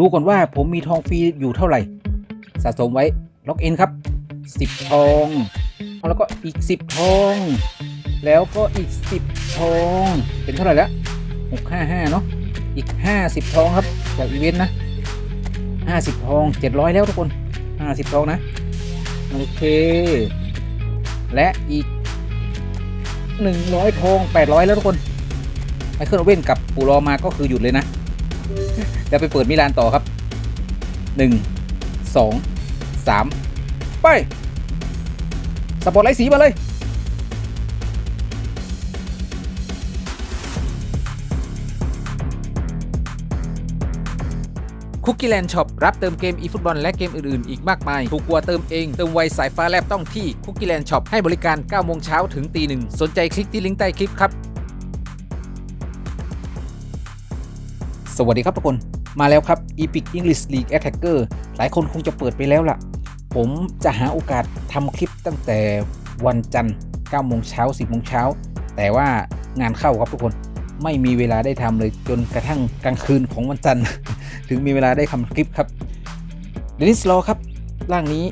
ดูก่อนว่าผมมีทองฟรีอยู่เท่าไหร่ สะสมไว้ล็อกอินครับ 10 ทอง แล้วก็อีก 10 ทอง แล้วก็อีก 10 ทอง เป็นเท่าไหร่แล้ว655 เนาะอีก 50 ทองครับจากอีเวนต์นะ 50 ทอง 700 แล้วทุกคน 50 ทองนะ โอเค และอีก 100 ทอง 800 แล้วทุกคนไมเคิลโอเว่นกับปูรอมาก็คือหยุดเลยนะ เดี๋ยวไปเปิดมิลานต่อครับ 1 2 3 ไป สปอร์ตไลท์สีมาเลยคุกกี้แลนด์ช็อปรับเติมเกมอีฟุตบอลและเกมอื่น ๆ อีกมากมาย ถูกกว่าเติมเอง เติมไวสายฟ้าแลบต้องที่คุกกี้แลนด์ช็อปให้บริการ9โมงเช้าถึงตีหนึ่งสนใจคลิกที่ลิงก์ใต้คลิปครับ สวัสดีครับทุกคนมาแล้วครับ Epic English League Attacker หลายคนคงจะเปิดไปแล้วล่ะ ผมจะหาโอกาสทำคลิปตั้งแต่วันจันทร์9โมงเช้า 10โมงเช้า แต่ว่างานเข้าครับทุกคนไม่มีเวลาได้ทำเลยจนกระทั่งกลางคืนของวันจันทร์ ถึงมีเวลาได้ทำคลิปครับเดนิสลอครับ ร่างนี้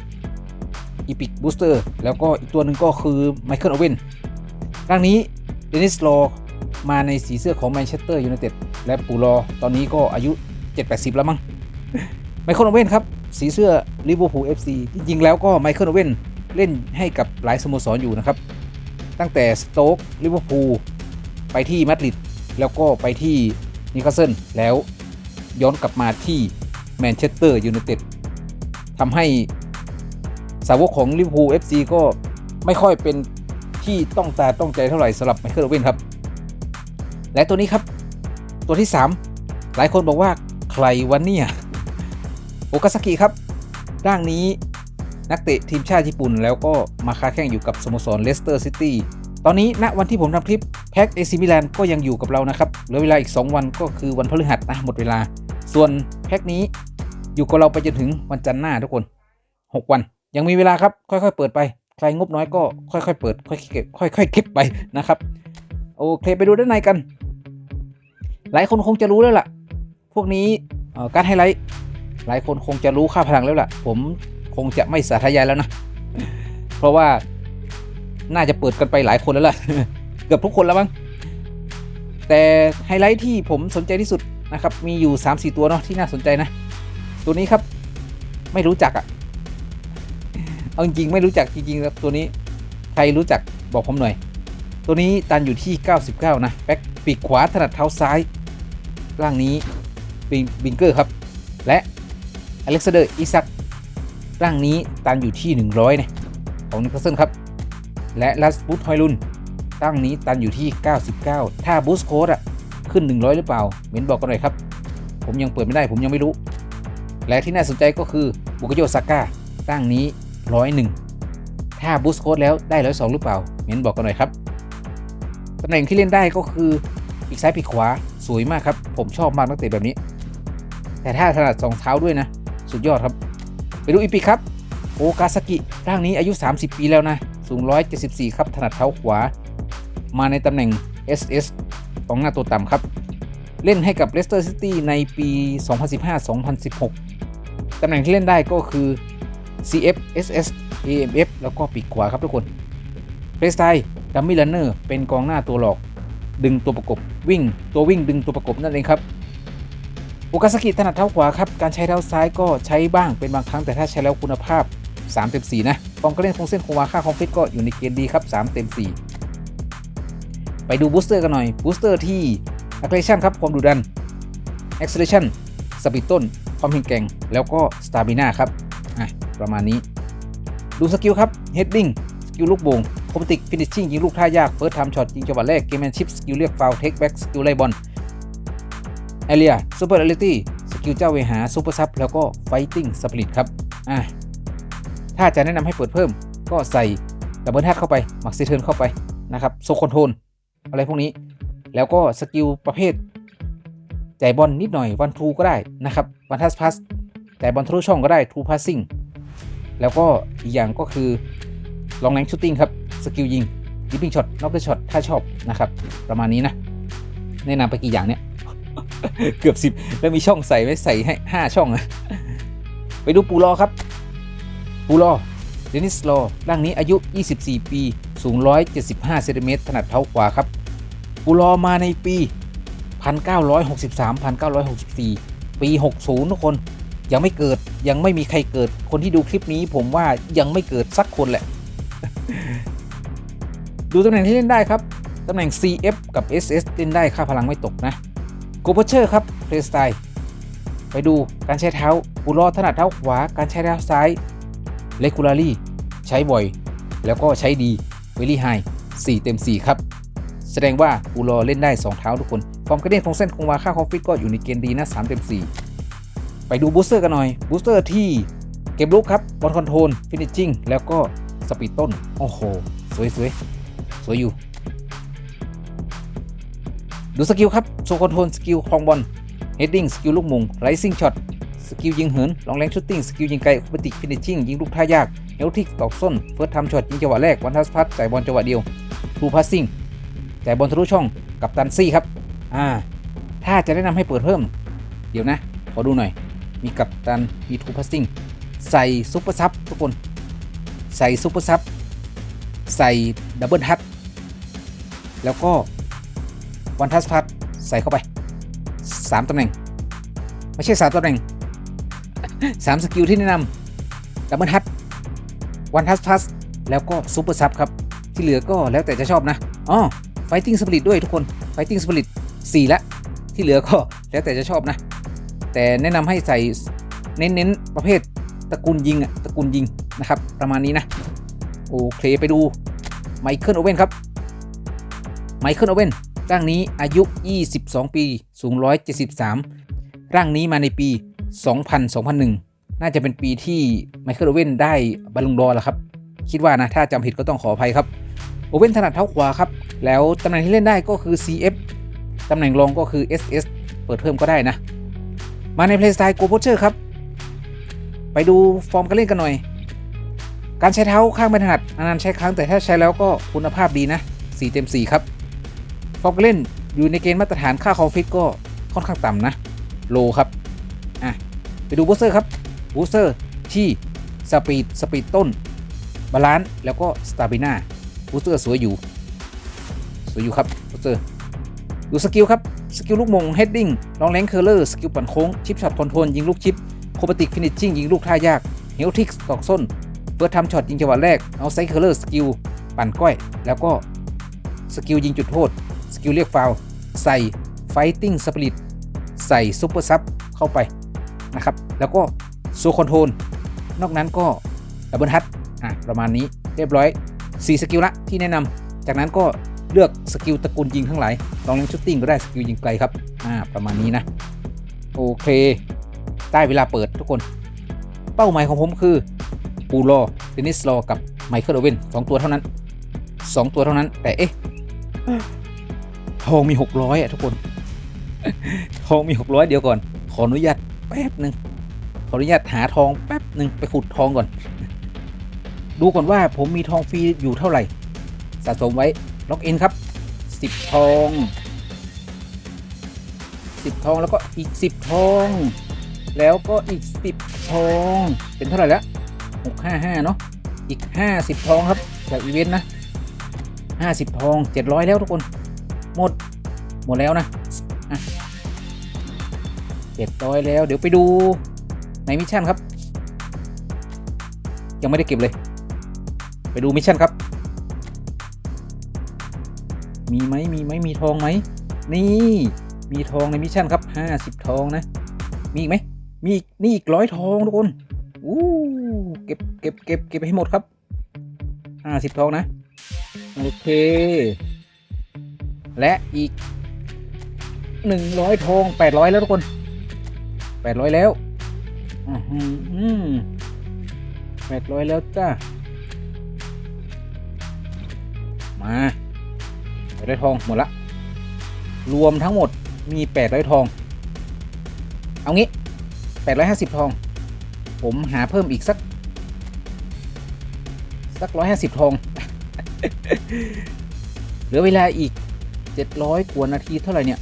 Epic Booster แล้วก็อีกตัวหนึ่งก็คือไมเคิลโอเว่นร่างนี้เดนิสลอมาในสีเสื้อของแมนเชสเตอร์ยูไนเต็ด และปูรอตอนนี้ก็อายุ 7-80 แล้วมั้งไมเคิลโอเว่นครับ สีเสื้อลิเวอร์พูล FC จริงๆแล้วก็ไมเคิลโอเว่นเล่นให้กับหลายสโมสรอยู่นะครับ ตั้งแต่สโต๊กลิเวอร์พูลไปที่มาดริดแล้วก็ไปที่นิวคาสเซิลแล้วย้อนกลับมาที่แมนเชสเตอร์ยูไนเต็ดทำให้สาวกของลิเวอร์พูล FC ก็ไม่ค่อยเป็นที่ต้องตาต้องใจเท่าไหร่สำหรับไมเคิลโอเว่นครับ และตัวนี้ครับ ตัวที่ 3 หลายคนบอกว่าใครวันเนี่ยโอกาซากิครับ ร่างนี้นักเตะทีมชาติญี่ปุ่น แล้วก็มาค้าแข่งอยู่กับสโมสรเลสเตอร์ซิตี้ตอนนี้ณวันที่ผมทำคลิปแพ็กเอซิมิลานก็ยังอยู่กับเรานะครับเหลือเวลาอีก 2 วันก็คือวันพฤหัสนะหมดเวลา ส่วนแพ็กนี้อยู่กับเราไปจนถึงวันจันทร์หน้าทุกคน 6 วันยังมีเวลาครับ ค่อยๆ เปิดไป ใครงบน้อยก็ค่อยๆ เปิด ค่อยๆเก็บค่อยๆเก็บไปนะครับ โอเคไปดูด้านในกัน หลายคนคงจะรู้แล้วล่ะ พวกนี้การไฮไลท์หลายคนคงจะรู้ค่าพลังแล้วล่ะ ผมคงจะไม่สาธยายแล้วนะ เพราะว่าน่าจะเปิดกันไปหลายคนแล้วล่ะ เกือบทุกคนแล้วมั้งแต่ไฮไลท์ที่ผมสนใจที่สุดนะครับ มีอยู่ 3-4 ตัวเนาะที่น่าสนใจนะ ตัวนี้ครับไม่รู้จักอะ่ะเอาจริงๆไม่รู้จักจริงๆครับตัวนี้ใครรู้จักบอกผมหน่อย ตัวนี้ตันอยู่ที่ 99 นะ แบ็คปีกขวาถนัดเท้าซ้าย ร่างนี้บิงบิงเกอร์ครับ และอเล็กซานเดอร์อิซักร่างนี้ตันอยู่ที่ 100นะของนิโคลสันครับ และลัสบูตฮอยลุนร่างนี้ตันอยู่ที่ 99 ถ้าบูสโคดอะขึ้น 100 หรือเปล่าเมนบอกกันหน่อยครับ ผมยังเปิดไม่ได้ผมยังไม่รู้ และที่น่าสนใจก็คือบุกโยซาก้าร่างนี้ 101 ถ้าบูสโคดแล้วได้ 102 หรือเปล่าเมนบอกกันหน่อยครับตำแหน่งที่เล่นได้ก็คือปีกซ้ายปีกขวา สวยมากครับ ผมชอบมากนักเตะแบบนี้ แต่ถ้าถนัดสองเท้าด้วยนะ สุดยอดครับ ไปดูอีปีครับ โอกาซากิร่างนี้อายุ 30 ปีแล้วนะ สูง 174 ครับ ถนัดเท้าขวา มาในตำแหน่ง SS ของหน้าตัวต่ำครับ เล่นให้กับเลสเตอร์ซิตี้ในปี 2015-2016 ตำแหน่งที่เล่นได้ก็คือ CF SS AMF แล้วก็ปีกขวาครับทุกคนเพลสไตล์ดัมมี่ลันเนอร์เป็นกองหน้าตัวหลอก ดึงตัวประกบวิ่ง ตัววิ่งดึงตัวประกบนั่นเองครับโอกาสกิถนัดเท้าขวาครับการใช้เท้าซ้ายก็ใช้บ้างเป็นบางครั้งแต่ถ้าใช้แล้วคุณภาพ3เต็ม4นะกองก็เล่นคงเส้นคงวาค่าคอมฟิตก็อยู่ในเกณฑ์ดีครับ3เต็ม4ไปดูบูสเตอร์กันหน่อยบูสเตอร์ที่ aggression ครับความดุดัน acceleration สปีดต้น ความแข็งแกร่ง แล้วก็ stamina ครับอะประมาณนี้ ดูสกิลครับ heading สกิลลูกโบง คอมติกฟินิชชิ่งยิงลูกท่ายากเฟิร์สไทม์ช็อตยิงจังหวะแรกเกมแมนชิพสกิลเรียกฟาวเทคแบ็กสกิลไล่บอลเอเรียซูเปอร์เอลิตี้สกิลเจ้าเวหาซูเปอร์ซับแล้วก็ไฟติ้งสปริตครับอะถ้าจะแนะนำให้เปิดเพิ่มก็ใส่ดับเบิลแท็เข้าไปมักซิเทิร์นเข้าไปนะครับโซคอนโทรลอะไรพวกนี้แล้วก็สกิลประเภทจ่ายบอลนิดหน่อยวันทูก็ได้นะครับวันทัสพัสจ่ายบอลทะลุช่องก็ได้ทูพาสซิ่งแล้วก็อีกอย่างก็คือลองแรงชูตติ้งครับ สกิลยิงดิปปิ้งช็อตน็อกเกอร์ช็อตถ้าชอบนะครับ ประมาณนี้นะ แนะนำไปกี่อย่างเนี่ยเกือบสิบแล้วมีช่องใส่ไว้ใส่ให้ห้าช่องอะไปดูปูรอครับ ปูรอเดนิสรอร่างนี้อายุ 24 ปี สูง 175เซนติเมตรถนัดเท้าขวาครับ ปูรอมาในปี 1963 1964 ปี 60 ทุกคนยังไม่เกิดยังไม่มีใครเกิด คนที่ดูคลิปนี้ผมว่ายังไม่เกิดสักคนแหละ ดูตำแหน่งที่เล่นได้ครับ ตำแหน่ง CF กับ SS เล่นได้ค่าพลังไม่ตกนะโกเ e เชอร์ครับเพลสไตล์ไปดูการใช้เท้าปูรอถนัดเท้าขวา การใช้เท้าซ้ายเลกูลารี่ใช้บ่อย แล้วก็ใช้ดีเวลี่ไฮ4เต็ม 4 ครับ แสดงว่าปูรอเล่นได้ 2 เท้าทุกคนฟอร์มกระเด้งของเส้นคงวาค่าคอฟฟิตก็อยู่ในเกณฑ์ดีนะ3เต็ม 4 ไปดูบูสเตอร์กันหน่อยบูสเตอร์ที่เก็บลูกครับบอลคอนโทรลฟินิชชิ่งแล้วก็สปีดต้น โอ้โห สวยส วยอยู่ ดูสกิลครับโซคอนโทรลสกิลครองบอลเฮดดิ้งสกิลลูกมุงไรซิ่งช็อตสกิลยิงเหินลองแรงชุตติ้งสกิลยิงไกลอเปติฟินิชชิ่งยิงลูกท่ายากเฮลทิกตอกส้นเฟิร์สทำช็อตยิงจังหวะแรกวันทัสพัทจ่ายบอลจังหวะเดียวทูพาสซิ่งจ่ายบอลทะลุช่องกับตันซี่ครับอ่าถ้าจะแนะนำให้เปิดเพิ่ม เดี๋ยวนะ ขอดูหน่อย มีกับตันมีทูพาสซิ่งใส่ซุปเปอร์ซับทุกคน ใส่ซุปเปอร์ซับใส่ดับเบิลทัช แล้วก็วันทัสพัทใส่เข้าไป 3ตำแหน่ง ไม่ใช่ 3ตำแหน่ง 3 สกิลที่แนะนำดับเบิลทัชวันทัสพัทแล้วก็ซุปเปอร์ซับครับ ที่เหลือก็แล้วแต่จะชอบนะอ๋อไฟติ้งสปิริตด้วยทุกคนไฟติ้งสปิริต4ละ ที่เหลือก็แล้วแต่จะชอบนะ แต่แนะนำให้ใส่เน้นๆ ประเภทตระกูลยิงอะตระกูลยิงนะครับ ประมาณนี้นะ โอเค ไปดูไมเคิลโอเว่นครับ ไมเคิลโอเว่นร่างนี้อายุ 22 ปี สูง 173 ร่างนี้มาในปี 2000 2001 น่าจะเป็นปีที่ไมเคิลโอเว่นได้บอลลูนดอร์แล้วครับ คิดว่านะ ถ้าจำผิดก็ต้องขออภัยครับ โอเว่นถนัดเท้าขวาครับ แล้วตำแหน่งที่เล่นได้ก็คือ CF ตำแหน่งรองก็คือ SS เปิดเพิ่มก็ได้นะ มาในเพลย์สไตล์โกโพเชอร์ครับ ไปดูฟอร์มการเล่นกันหน่อย การใช้เท้าข้างไม่ถนัดนานๆใช้ครั้งแต่ถ้าใช้แล้วก็คุณภาพดีนะ 4 เต็ม 4 ครับ ฟอกเล่นอยู่ในเกณฑ์มาตรฐานค่าคอมฟิตก็ค่อนข้างต่ำนะ โลครับอะไปดูบูสเตอร์ครับบูสเตอร์ที่สปีดสปีดต้นบาลานซ์แล้วก็สตาบิน่าบูสเตอร์สวยอยู่ สวยอยู่ครับบูสเตอร์ดูสกิลครับ สกิลลูกมงเฮดดิ้งลองแรงเคอร์เลอร์ สกิลปั่นโค้ง ชิปช็อตคอนโทรล ยิงลูกชิป โคบติกฟินิชชิ่ง ยิงลูกท่ายาก เฮลทิกตอกส้นเปิดทำช็อตยิงจังหวะแรก เอาไซเคอร์เลอร์ สกิล ปั่นก้อย แล้วก็สกิลยิงจุดโทษ กิลเรียกฟาวใส่ไฟติ้งสปิริตใส่ซุปเปอร์ซับเข้าไปนะครับ แล้วก็โซคอนโทรลนอกนั้นก็ดับเบิลฮัตอะประมาณนี้เรียบร้อย 4 สกิลละที่แนะนำจากนั้นก็เลือกสกิลตระกูลยิงทั้งหลาย ลองเล่นชุตติ้งก็ได้สกิลยิงไกลครับ อ่า ประมาณนี้นะ โอเค ได้เวลาเปิดทุกคน เป้าหมายของผมคือปูรอเดนิสรอกับไมเคิลโอเวนสองตัวเท่านั้น 2 ตัวเท่านั้น แต่เอ๊ะ ทองมี600อะทุกคน ทองมี600เดี๋ยวก่อน ขออนุญาตแป๊บหนึ่งขออนุญาตหาทองแป๊บหนึ่งไปขุดทองก่อน ดูก่อนว่าผมมีทองฟรีอยู่เท่าไหร่ สะสมไว้ล็อกอินครับ10ทอง10ทองแล้วก็อีก10ทอง แล้วก็อีก10ทอง เป็นเท่าไหร่แล้ว655เนาะอีก50ทองครับจากอีเวนต์นะ50ทอง700แล้วทุกคน หมด หมดแล้วนะอะ700แล้ว เดี๋ยวไปดูในมิชชั่นครับ ยังไม่ได้เก็บเลย ไปดูมิชชั่นครับ มีไหมมีไหมมีทองไหม นี่ มีทองในมิชชั่นครับ50ทองนะ มีอีกไหม มีนี่อีกร้อยทองทุกคนอู้เก็บเก็บเก็บเก็บให้หมดครับ50ทองนะ โอเค และอีก 100 ทอง 800 แล้วทุกคน 800 แล้วอือหือ800แล้วจ้า มา800ทองหมดละ รวมทั้งหมดมี800ทอง เอางี้850ทอง ผมหาเพิ่มอีกสัก สัก150ทอง เหลือเวลาอีก 700 กว่านาทีเท่าไหร่เนี่ย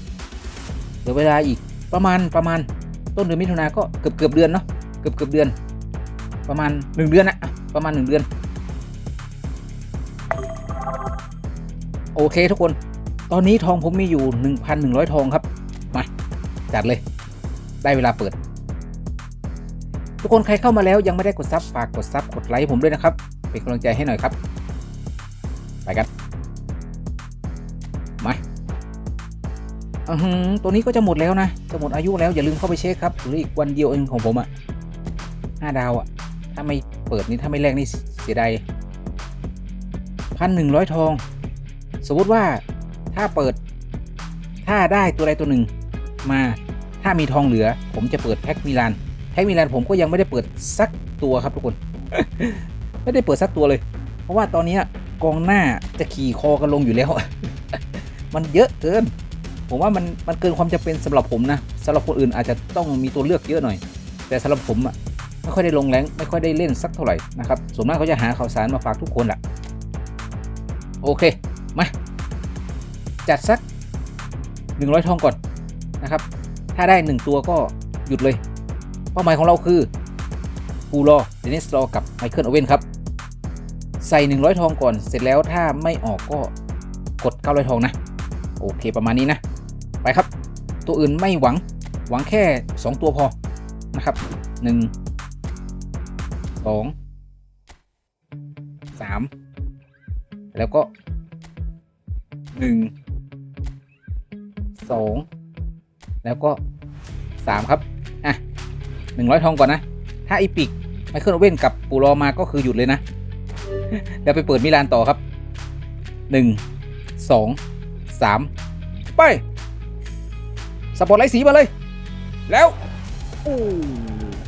เหลือเวลาอีกประมาณประมาณต้นเดือนมิถุนาก็เกือบเกือบเดือนเนาะเกือบเกือบเดือน ประมาณหนึ่งเดือนนะอะประมาณหนึ่งเดือน โอเคทุกคน ตอนนี้ทองผมมีอยู่ 1,100 ทองครับ มา จัดเลย ได้เวลาเปิด ทุกคนใครเข้ามาแล้วยังไม่ได้กดซับฝากกดซับกดไลค์ผมด้วยนะครับ เป็นกำลังใจให้หน่อยครับ ไปกัน อือหือตัวนี้ก็จะหมดแล้วนะ จะหมดอายุแล้วอย่าลืมเข้าไปเช็คครับหรืออีกวันเดียวเองของผมอะ่ะห้าดาวอะ่ะ ถ้าไม่เปิดนี่ถ้าไม่แลกนี่เสียดายพันหนึ่งร้อยทอง สมมติว่าถ้าเปิด ถ้าได้ตัวใดตัวหนึ่งมาถ้ามีทองเหลือ ผมจะเปิดแพ็กมิลานแพ็กมิลานผมก็ยังไม่ได้เปิดสักตัวครับทุกคน ไม่ได้เปิดสักตัวเลย เพราะว่าตอนนี้กองหน้าจะขี่คอกันลงอยู่แล้ว มันเยอะเกิน ผมว่ามันมันเกินความจำเป็นสำหรับผมนะสำหรับคนอื่นอาจจะต้องมีตัวเลือกเยอะหน่อย แต่สำหรับผมอะไม่ค่อยได้ลงแรงไม่ค่อยได้เล่นสักเท่าไหร่นะครับส่วนมากเขาจะหาข่าวสารมาฝากทุกคนแหละโอเคมาจัดสัก 100 ทองก่อนนะครับ ถ้าได้ 1 ตัวก็หยุดเลย เป้าหมายของเราคือปูรอเดนิสรอกับไมเคิลโอเว่นครับ ใส่ 100 ทองก่อน เสร็จแล้วถ้าไม่ออกก็กด 900 ทองนะ โอเคประมาณนี้นะ ไปครับ ตัวอื่นไม่หวังหวังแค่ 2 ตัวพอนะครับ 1 2 3 แล้วก็ 1 2 แล้วก็ 3 ครับ อะ 100 ทองก่อนนะ ถ้าอีปิกไมเคิลโอเว่นกับปูรอมาก็คือหยุดเลยนะ แล้วไปเปิดมิลานต่อครับ 1 2 3 ไป สปอร์ตไลท์สีมาเลย แล้วโอ้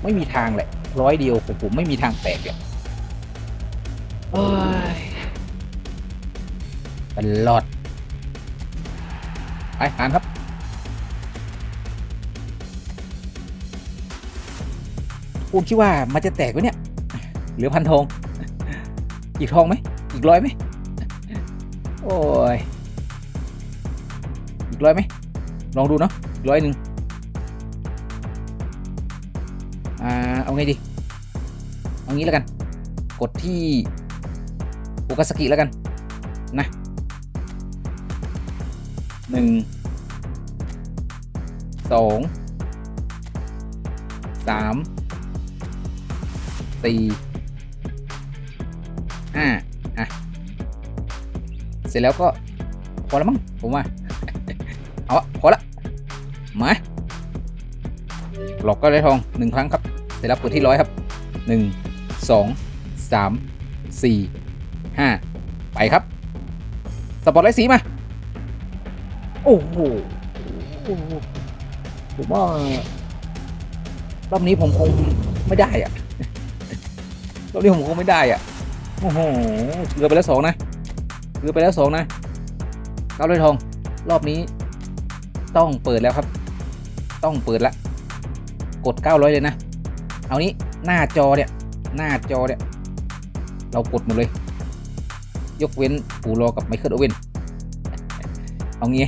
ไม่มีทางแหละ ร้อยเดียวของผมไม่มีทางแตกเลยโอ้ยตลอด ไปอ่านครับ คุณคิดว่ามันจะแตกไหมเนี่ย เหลือพันทอง อีกทองไหม อีกร้อยไหม โอ้ย อีกร้อยไหม ลองดูเนาะอีก ร้อยหนึ่งอ่า เอาไงดี เอางี้แล้วกัน กดที่โอกาสกิแล้วกัน นะหนึ่งสองสามสี่ห้าอะ เสร็จแล้วก็พอแล้วมั้งผมว่า เอาอะพอละ มาหลอกก็ได้ทองหนึ่งครั้งครับเสร็จแล้วเปิดที่ร้อยครับหนึ่งสองสามสี่ห้าไปครับ สปอร์ตไลท์สีมา โอ้โหผมว่ารอบนี้ผมคงไม่ได้อะรอบนี้ผมคงไม่ได้อะโอ้โหเรือไปแล้วสองนะเรือไปแล้วสองนะเก้าร้อยทอง รอบนี้ต้องเปิดแล้วครับ ต้องเปิดละ กด 900 เลยนะ เอานี้หน้าจอเนี่ย หน้าจอเนี่ย เรากดหมดเลย ยกเว้นปูรอกับไมเคิลโอเว่น เอางี้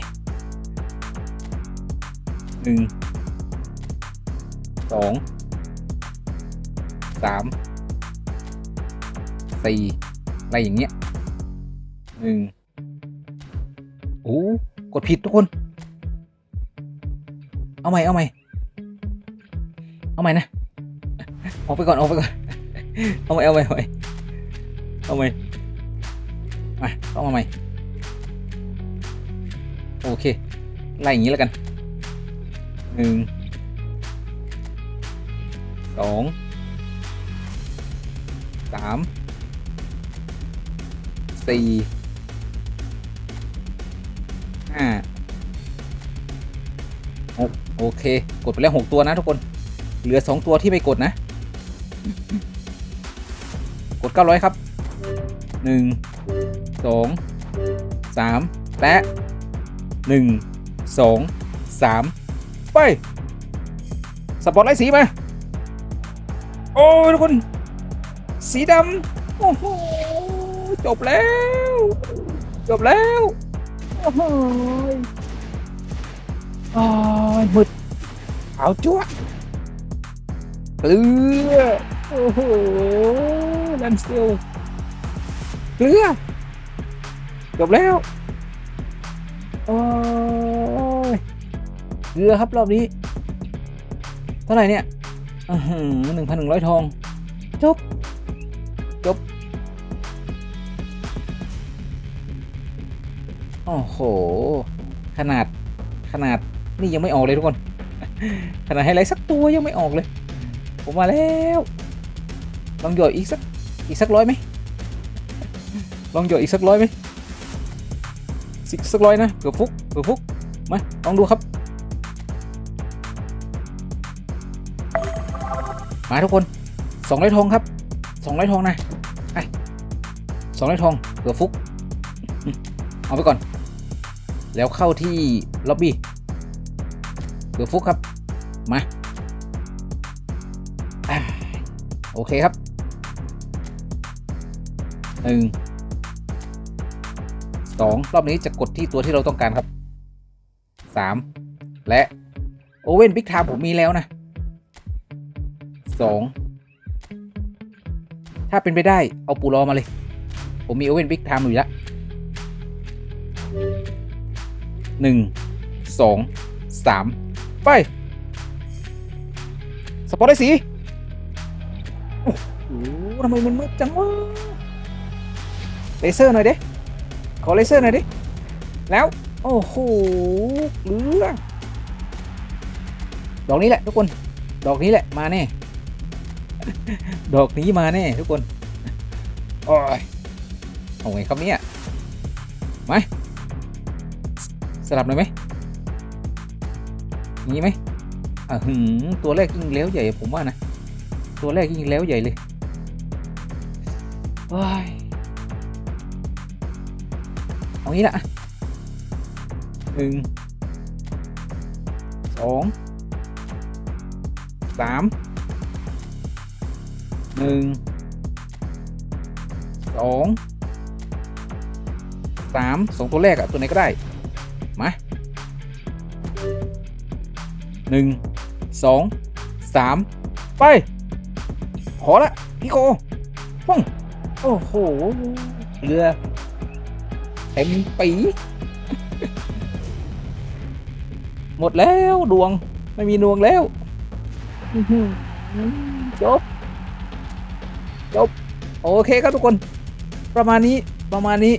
หนึ่งสองสามสี่อะไรอย่างเงี้ยหนึ่งโอ้กดผิดทุกคน เอาใหม่เอาใหม่เอาใหม่นะออกไปก่อนออกไปก่อนเอาใหม่เอาใหม่เอาใหม่เอาใหม่มาต้องมาใหม่โอเคไล่อย่างนี้แล้วกันหนึ่งสองสามสี่ห้า โอเค กดไปแล้ว6ตัวนะทุกคน เหลือ2ตัวที่ไม่กดนะ กด900ครับ1 2 3และ1 2 3ไป สปอร์ตไลท์สีมา โอ้ทุกคน สีดำโอ้โหจบแล้ว จบแล้ว โอ้โห โอ้ยมืดเอาจ้วเกลือ โอ้โหแลนสติลเกลือจบแล้ว โอ้ยเกลือครับรอบนี้ เท่าไหร่เนี่ยหนึ่งพันหนึ่งร้อยทอง จบ จบ โอ้โห ขนาดขนาด นี่ยังไม่ออกเลยทุกคน ขนาดไฮไลท์สักตัวยังไม่ออกเลย ผมมาแล้วลองหยดอีกสักอีกสักร้อยไหมลองหยดอีกสักร้อยไหมสิสักร้อยนะเผื่อฟุกเผื่อฟุกมาลองดูครับมาทุกคนสองร้อยทองครับสองร้อยทองนะไอ้สองร้อยทองเผื่อฟุกเอาไปก่อน แล้วเข้าที่ล็อบบี้ ผื่อฟุกครับ มาโอเคครับหนึ่งสองรอบนี้จะกดที่ตัวที่เราต้องการครับสามและโอเว่นบิ๊กไทม์ผมมีแล้วนะสองถ้าเป็นไปได้เอาปูรอมาเลย ผมมีโอเว่นบิ๊กไทม์อยู่แล้วหนึ่งสองสาม ไป สปอร์ตได้สี โอ้โหทำไมมันมืดจังวะเลเซอร์หน่อยดิ ขอเลเซอร์หน่อยดิ แล้ว โอ้โหเหลือดอกนี้แหละทุกคน ดอกนี้แหละมาแน่ ดอกนี้มาแน่ทุกคนโอ้ยเอาไงครับเนี่ยมสลับหน่อยไหม งนี้ไหมอะหืมตัวแรกยิ่งเล้วใหญ่ผมว่านะ ตัวแรกยิ่งเล้วใหญ่เลยโอ้ยเอางี้ละอะหนึ่งสองสามหนึ่งสองสามสองตัวแรกอะตัวไหนก็ได้ มา หนึ่งสองสามไป ขอละพี่โกป้องโอ้โห เรือเต็มปี หมดแล้วดวงไม่มีดวงแล้วอื้อหือจบโอเคครับทุกคน ประมาณนี้ประมาณนี้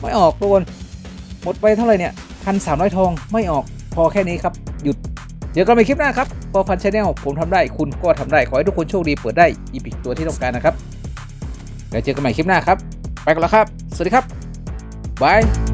ไม่ออกทุกคน หมดไปเท่าไหร่เนี่ยพันสามร้อยทองไม่ออก พอแค่นี้ครับ หยุด เดี๋ยวกันไปคลิปหน้าครับพอฟันชาแนลผมทำได้คุณก็ทำได้ ขอให้ทุกคนโชคดีเปิดได้อีพิกตัวที่ต้องการนะครับแล้วเจอกันใหม่คลิปหน้าครับ ไปกันแล้วครับ สวัสดีครับบาย